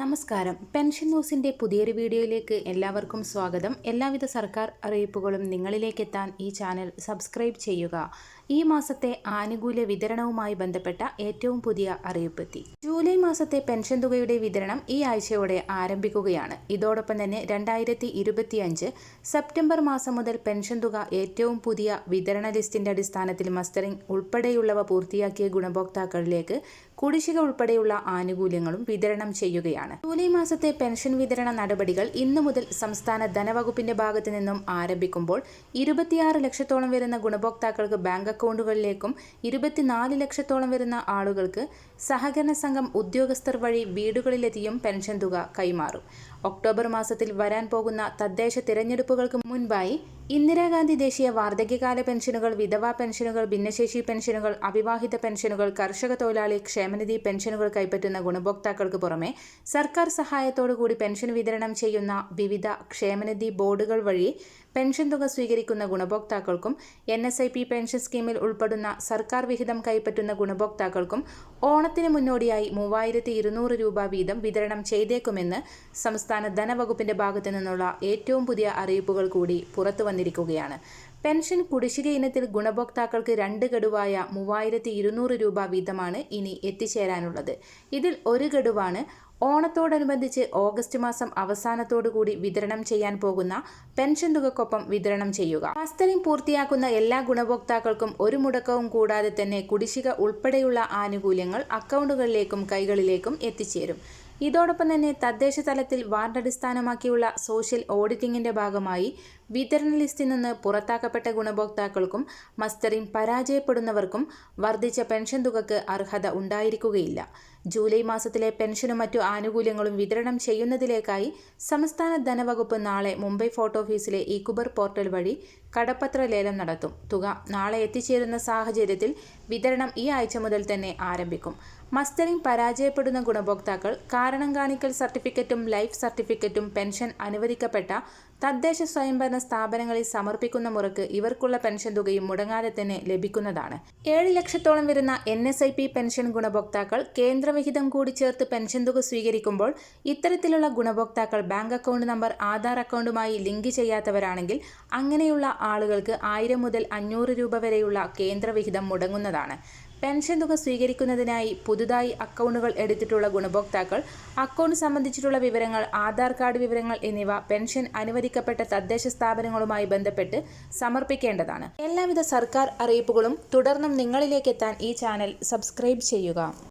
നമസ്കാരം. പെൻഷൻ ന്യൂസിന്റെ പുതിയൊരു വീഡിയോയിലേക്ക് എല്ലാവർക്കും സ്വാഗതം. എല്ലാവിധ സർക്കാർ അറിയിപ്പുകളും നിങ്ങളിലേക്ക് എത്താൻ ഈ ചാനൽ സബ്സ്ക്രൈബ് ചെയ്യുക. ഈ മാസത്തെ ആനുകൂല്യ വിതരണവുമായി ബന്ധപ്പെട്ട ഏറ്റവും പുതിയ അറിയിപ്പെത്തി. ജൂലൈ മാസത്തെ പെൻഷൻ തുകയുടെ വിതരണം ഈ ആഴ്ചയോടെ ആരംഭിക്കുകയാണ്. ഇതോടൊപ്പം തന്നെ രണ്ടായിരത്തി ഇരുപത്തിയഞ്ച് സെപ്റ്റംബർ മാസം മുതൽ പെൻഷൻ തുക ഏറ്റവും പുതിയ വിതരണ ലിസ്റ്റിന്റെ അടിസ്ഥാനത്തിൽ മസ്റ്ററിംഗ് ഉൾപ്പെടെയുള്ളവ പൂർത്തിയാക്കിയ ഗുണഭോക്താക്കളിലേക്ക് കുടിശ്ശിക ഉൾപ്പെടെയുള്ള ആനുകൂല്യങ്ങളും വിതരണം ചെയ്യുകയാണ്. ജൂലൈ മാസത്തെ പെൻഷൻ വിതരണ നടപടികൾ ഇന്നു മുതൽ സംസ്ഥാന ധനവകുപ്പിന്റെ ഭാഗത്തു നിന്നും ആരംഭിക്കുമ്പോൾ ഇരുപത്തിയാറ് ലക്ഷത്തോളം വരുന്ന ഗുണഭോക്താക്കൾക്ക് ബാങ്ക് അക്കൗണ്ടുകളിലേക്കും ഇരുപത്തിനാല് ലക്ഷത്തോളം വരുന്ന ആളുകൾക്ക് സഹകരണ സംഘം ഉദ്യോഗസ്ഥർ വഴി വീടുകളിലെത്തിയും പെൻഷൻ തുക കൈമാറും. ഒക്ടോബർ മാസത്തിൽ വരാൻ പോകുന്ന തദ്ദേശ തിരഞ്ഞെടുപ്പുകൾക്ക് മുൻപായി ഇന്ദിരാഗാന്ധി ദേശീയ വാർദ്ധക്യകാല പെൻഷനുകൾ വിധവാ പെൻഷനുകൾ ഭിന്നശേഷി പെൻഷനുകൾ അവിവാഹിത പെൻഷനുകൾ കർഷക തൊഴിലാളി ക്ഷേമനിധി പെൻഷനുകൾ കൈപ്പറ്റുന്ന ഗുണഭോക്താക്കൾക്ക് പുറമെ സർക്കാർ സഹായത്തോടുകൂടി പെൻഷൻ വിതരണം ചെയ്യുന്ന വിവിധ ക്ഷേമനിധി ബോർഡുകൾ വഴി പെൻഷൻ തുക സ്വീകരിക്കുന്ന ഗുണഭോക്താക്കൾക്കും N S I P pension സ്കീമിൽ ഉൾപ്പെടുന്ന സർക്കാർ വിഹിതം കൈപ്പറ്റുന്ന ഗുണഭോക്താക്കൾക്കും ഓണത്തിന് മുന്നോടിയായി മൂവായിരത്തി രൂപ വീതം വിതരണം ചെയ്തേക്കുമെന്ന് സംസ്ഥാന ധനവകുപ്പിന്റെ ഭാഗത്തു നിന്നുള്ള ഏറ്റവും പുതിയ അറിയിപ്പുകൾ കൂടി പുറത്തു വന്നിരിക്കുകയാണ്. പെൻഷൻ കുടിശ്ശിക ഇനത്തിൽ ഗുണഭോക്താക്കൾക്ക് രണ്ട് ഗഡുവായ മൂവായിരത്തി ഇരുന്നൂറ് രൂപ വീതമാണ് ഇനി എത്തിച്ചേരാനുള്ളത്. ഇതിൽ ഒരു ഗഡുവാണ് ഓണത്തോടനുബന്ധിച്ച് ഓഗസ്റ്റ് മാസം അവസാനത്തോടുകൂടി വിതരണം ചെയ്യാൻ പോകുന്ന പെൻഷൻ തുകക്കൊപ്പം വിതരണം ചെയ്യുക. മാസ്റ്ററിംഗ് പൂർത്തിയാക്കുന്ന എല്ലാ ഗുണഭോക്താക്കൾക്കും ഒരു മുടക്കവും കൂടാതെ തന്നെ കുടിശ്ശിക ഉൾപ്പെടെയുള്ള ആനുകൂല്യങ്ങൾ അക്കൗണ്ടുകളിലേക്കും കൈകളിലേക്കും എത്തിച്ചേരും. ഇതോടൊപ്പം തന്നെ തദ്ദേശ തലത്തിൽ വാർഡ് അടിസ്ഥാനമാക്കിയുള്ള സോഷ്യൽ ഓഡിറ്റിംഗിന്റെ ഭാഗമായി വിതരണ ലിസ്റ്റിൽ നിന്ന് പുറത്താക്കപ്പെട്ട ഗുണഭോക്താക്കൾക്കും മസ്റ്ററിംഗ് പരാജയപ്പെടുന്നവർക്കും വർദ്ധിച്ച പെൻഷൻ തുകക്ക് അർഹത ഉണ്ടായിരിക്കുകയില്ല. ജൂലൈ മാസത്തിലെ പെൻഷനും മറ്റു ആനുകൂല്യങ്ങളും വിതരണം ചെയ്യുന്നതിലേക്കായി സംസ്ഥാന ധനവകുപ്പ് നാളെ മുംബൈ ഫോർട്ട് ഓഫീസിലെ ഇക്കുബർ പോർട്ടൽ വഴി കടപ്പത്ര ലേലം നടത്തും. തുക നാളെ എത്തിച്ചേരുന്ന സാഹചര്യത്തിൽ വിതരണം ഈ ആഴ്ച മുതൽ തന്നെ ആരംഭിക്കും. മസ്റ്ററിംഗ് പരാജയപ്പെടുന്ന ഗുണഭോക്താക്കൾ കാരണം കാണിക്കൽ സർട്ടിഫിക്കറ്റും ലൈഫ് സർട്ടിഫിക്കറ്റും പെൻഷൻ അനുവദിക്കപ്പെട്ട തദ്ദേശ സ്വയംഭരണ സ്ഥാപനങ്ങളിൽ സമർപ്പിക്കുന്ന മുറക്ക് ഇവർക്കുള്ള പെൻഷൻ തുകയും മുടങ്ങാതെ തന്നെ ലഭിക്കുന്നതാണ്. ഏഴ് ലക്ഷത്തോളം വരുന്ന N S I P pension ഗുണഭോക്താക്കൾ കേന്ദ്രവിഹിതം കൂടി ചേർത്ത് പെൻഷൻ തുക സ്വീകരിക്കുമ്പോൾ ഇത്തരത്തിലുള്ള ഗുണഭോക്താക്കൾ ബാങ്ക് അക്കൗണ്ട് നമ്പർ ആധാർ അക്കൗണ്ടുമായി ലിങ്ക് ചെയ്യാത്തവരാണെങ്കിൽ അങ്ങനെയുള്ള ആളുകൾക്ക് ആയിരം മുതൽ അഞ്ഞൂറ് രൂപ വരെയുള്ള കേന്ദ്രവിഹിതം മുടങ്ങുന്നതാണ്. പെൻഷൻ തുക സ്വീകരിക്കുന്നതിനായി പുതുതായി അക്കൗണ്ടുകൾ എടുത്തിട്ടുള്ള ഗുണഭോക്താക്കൾ അക്കൗണ്ട് സംബന്ധിച്ചിട്ടുള്ള വിവരങ്ങൾ ആധാർ കാർഡ് വിവരങ്ങൾ എന്നിവ പെൻഷൻ അനുവദിക്കപ്പെട്ട തദ്ദേശ സ്ഥാപനങ്ങളുമായി ബന്ധപ്പെട്ട് സമർപ്പിക്കേണ്ടതാണ്. എല്ലാവിധ സർക്കാർ അറിയിപ്പുകളും തുടർന്നും നിങ്ങളിലേക്ക് എത്താൻ ഈ ചാനൽ സബ്സ്ക്രൈബ് ചെയ്യുക.